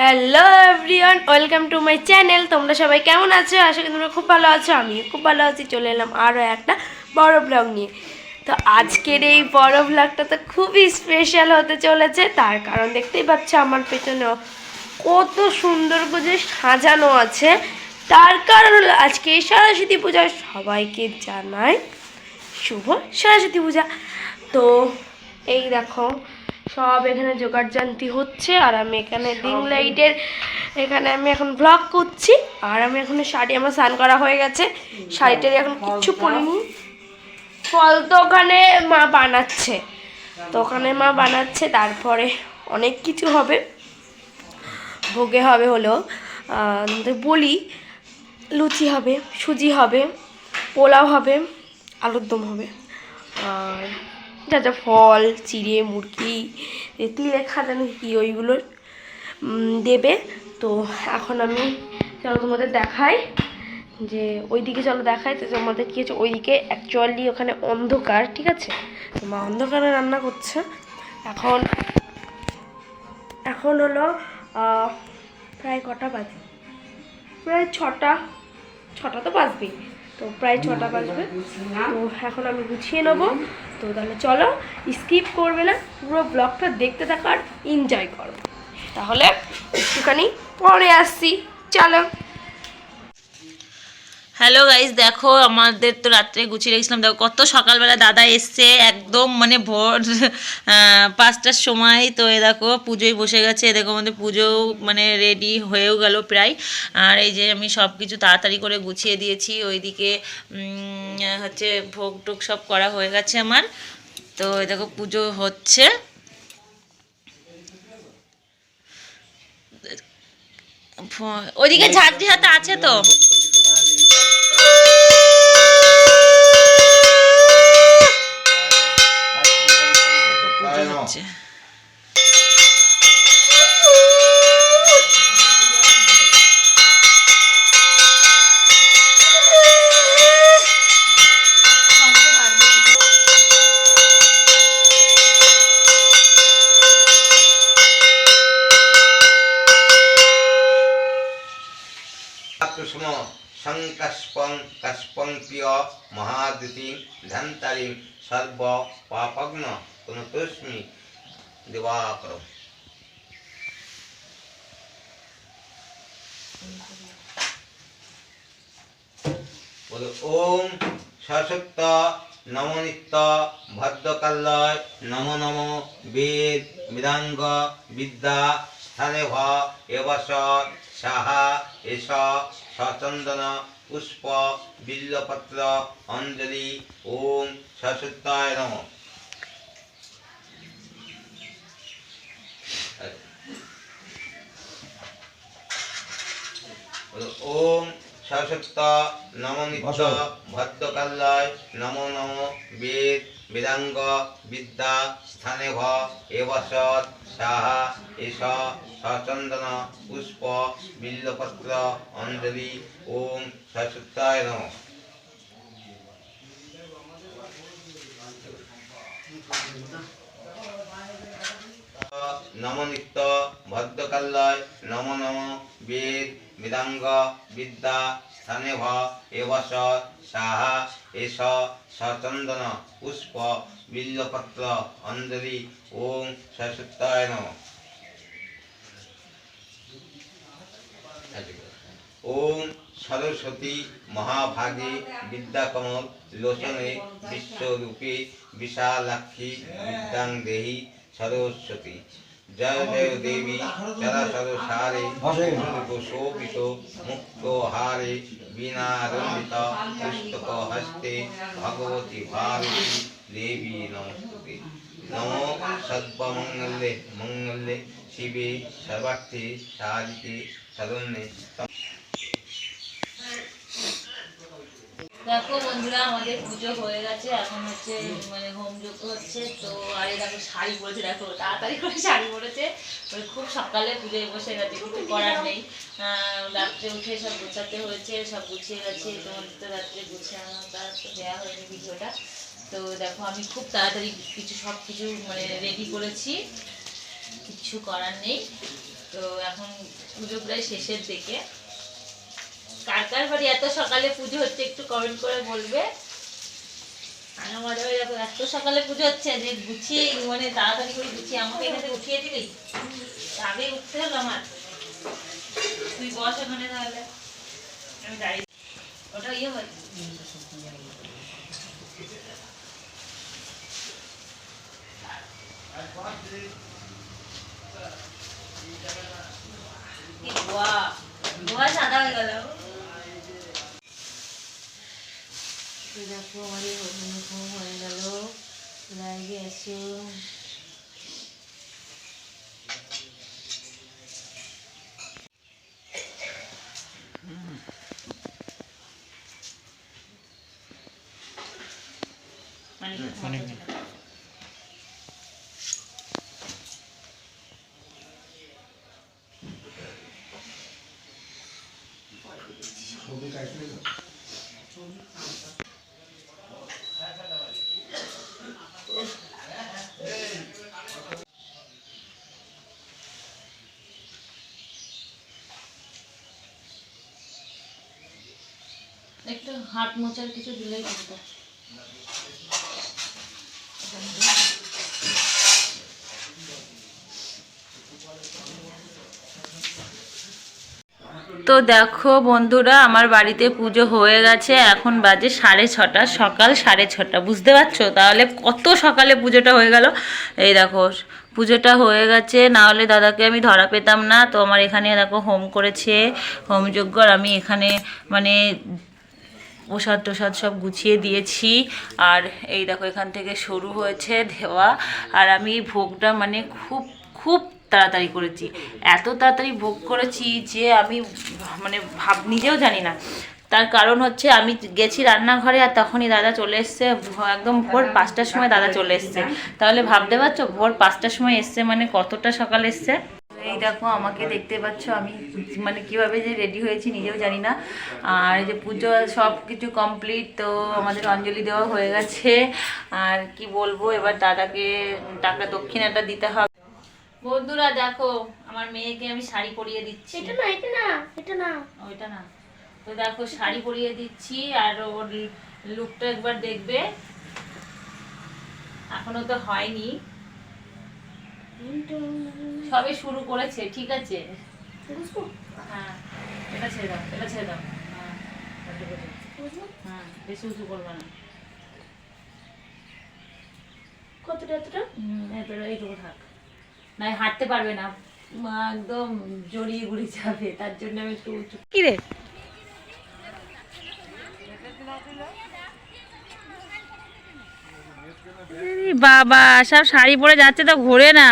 Hello everyone welcome to my channel তোমরা সবাই কেমন আছো? আশা করি তোমরা খুব ভালো আছো। আমি খুব ভালো আছি। চলে এলাম আরও একটা বড় ব্লগ নিয়ে। তো আজকের এই বড় ব্লগটা তো খুবই স্পেশাল হতে চলেছে। তার কারণ দেখতেই পাচ্ছ আমার পেছনে কত সুন্দর করে সাজানো আছে। তার কারণ হলো আজকে সরস্বতী পূজা। সবাইকে জানাই শুভ সরস্বতী পূজা। তো এই দেখো সব এখানে জোগাড় জানতি হচ্ছে আর আমি এখানে ডিং লাইটের এখানে আমি এখন ব্লগ করছি আর আমি এখন শাড়ি আমার স্নান করা হয়ে গেছে শাড়িটার এখন কিচ্ছু পরিনি ফল তো ওখানে মা বানাচ্ছে তো ওখানে মা বানাচ্ছে তারপরে অনেক কিছু হবে ভোগে হবে হলো বলি লুচি হবে সুজি হবে পোলাও হবে আলুর দম হবে আর যা যা ফল, চিড়ে, মুরগি তিলে খাজানো কি ওইগুলো দেবে। তো এখন আমি চলো তোমাদের দেখাই যে ওইদিকে চলো দেখাই। তো তোমাদের কী হচ্ছে? ওইদিকে অ্যাকচুয়ালি ওখানে অন্ধকার, ঠিক আছে? তো মা অন্ধকারে রান্না করছে। এখন এখন হলো প্রায় কটা বাজে। প্রায় ছটা ছটা তো বাজবেই। তো প্রায় ছটা বাজবে। তো এখন আমি গুছিয়ে নেব। তো তাহলে চলো, স্কিপ করবে না, পুরো ব্লগটা দেখতে থাকো আর এনজয় করো। তাহলে একটুখানি পরে আসছি। চলো। হ্যালো গাইজ দেখো, আমাদের তো রাত্রে গুছিয়ে রেখেছিলাম। দেখো, কত সকালবেলা দাদা এসছে, একদম মানে ভোর পাঁচটার সময়। তো এ দেখো, পুজোয় বসে গেছে। এ দেখো, আমাদের পুজো মানে রেডি হয়েও গেল প্রায়। আর এই যে আমি সব কিছু তাড়াতাড়ি করে গুছিয়ে দিয়েছি। ওইদিকে হচ্ছে ভোগ টোগ সব করা হয়ে গেছে আমার। তো এ দেখো, পুজো হচ্ছে। ওইদিকে ঝাঁঝরি হাতে আছে তো? সংকস্পং কস্পং প্রিয় মহাদিতি ধন্তারিং সর্ব পাপগ্ন পুনতুস্মি দিবাকর বলো ওম সশক্ত নমনিত্য ভদ্রকাল্লয় নম নম বেদ মৃদাঙ্গ বিদ্যা স্থানে ভ এবস সাহা এস সচন্দন পুষ্প বিল্লপত্র অঞ্জলি ওম সশক্তায় নম ওম সশক্ত নমনিত্য ভদ্রকাল্লায় নম নম বেদ বেদাঙ্গ বিদ্যা স্থানে ভ এবসৎ সাহা এস সচন্দন পুষ্প, বিল্লপত্র অঞ্জলি ওম সশক্তায় নম। ভদ্রকাল্লয় নম নম। বেদ, বেদাঙ্গ, বিদ্যা স্থানে ভ এবস সাহা এস সচন্দন পুষ্প বিল্লপত্র অঞ্জলি সশক্তায় নম। ওম সরস্বতী মহাভাগে বিদ্যাকমল লোচনে বিশ্বরূপে বিশালাক্ষী বিদ্যাং দেহি সরস্বতী। জয় জয় দেবী চরাচর সারে শোভিত মুক্ত হারে বীণারঞ্জিত পুস্তক হস্তে ভগবতী ভারতী দেবী নমস্তুতে নমো সর্বমঙ্গলে মঙ্গলে শিবে সর্বার্থে সারিতে শরণ্যে দেখো বন্ধুরা, আমাদের পুজো হয়ে গেছে। এখন হচ্ছে মানে হোম যজ্ঞ হচ্ছে। তো আর দেখো, শাড়ি পরেছে, দেখো, তাড়াতাড়ি করে শাড়ি পরেছে। ওই খুব সকালে পুজোয় বসে গেছে, কিছু করার নেই। রাত্রে উঠে সব গোছাতে হয়েছে, সব গুছিয়ে গেছে। তোমাদের তো রাত্রে গুছানো, তার তো দেওয়া হয়নি ভিডিওটা তো দেখো, আমি খুব তাড়াতাড়ি কিছু, সব কিছু মানে রেডি করেছি। কিচ্ছু করার নেই। তো এখন পুজো প্রায় শেষের দিকে। কার বাড়ি এত সকালে পুজো হচ্ছে, একটু কমেন্ট করে বলবে। আর এত সকালে পুজো হচ্ছে, যে গুছিয়ে মানে তাড়াতাড়ি করে গুছিয়ে আমাকে এখানে উঠিয়ে দিলি? আগে উঠতে হলো আমার। তুই বস ওখানে তাহলে। আমি ওটা ইয়ে হয়। সাদা হয়ে গেল। দেখো আমাদের হরিণ হয়ে গেল। লাগে এসো মানে হাত মোচার কিছু দিলেই হবে তো দেখো বন্ধুরা, আমার বাড়িতে পুজো হয়ে গেছে। এখন বাজে সাড়ে ছটা, সকাল সাড়ে ছটা। বুঝতে পারছ? তাহলে কত সকালে পুজোটা হয়ে গেল? এই দেখো, পুজোটা হয়ে গেছে। না হলে দাদাকে আমি ধরা পেতাম না। তো আমার এখানে, দেখো, হোম করেছে। হোমযজ্ঞ আর আমি এখানে মানে প্রসাদ টোসাদ সব গুছিয়ে দিয়েছি। আর এই দেখো, এখান থেকে শুরু হয়েছে দেওয়া আর আমি ভোগটা মানে খুব খুব তাড়াতাড়ি করেছি। এত তাড়াতাড়ি ভোগ করেছি যে আমি মানে ভাব, নিজেও জানি না। তার কারণ হচ্ছে আমি গেছি রান্নাঘরে আর তখনই দাদা চলে এসছে। একদম ভোর পাঁচটার সময় দাদা চলে এসছে। তাহলে ভাবতে পারছ, ভোর পাঁচটার সময় এসছে মানে কতটা সকাল এসছে? এই দেখো আমাকে দেখতে পাচ্ছ আমি মানে কীভাবে যে রেডি হয়েছি নিজেও জানি না। আর এই যে পুজো সব কিছু কমপ্লিট তো আমাদের অঞ্জলি দেওয়া হয়ে গেছে। আর কি বলব এবার দাদাকে টাকা দক্ষিণাটা দিতে হবে। বন্ধুরা দেখো আমার মেয়েকে আমি শাড়ি পরিয়ে দিচ্ছি। এটা না এটা না এটা না। ওইটা না। তো দেখো শাড়ি পরিয়ে দিচ্ছি আর ওর লুকটা একবার দেখবে। এখনও তো হয়নি। সবে শুরু করেছে ঠিক আছে? হ্যাঁ এটা ছেড়ে দাও এটা ছেড়ে দাও। হ্যাঁ। হ্যাঁ বেশি উঁচু করবে না। কতটা এতটা? হুম, এইটুকু থাক। না হাঁটতে পারবে না। মা একদম জড়িয়ে যাবে তার জন্য আমি একটু উঁচু। কি রে? বাবা সব শাড়ি পরে যাচ্ছে তো ঘোরে না।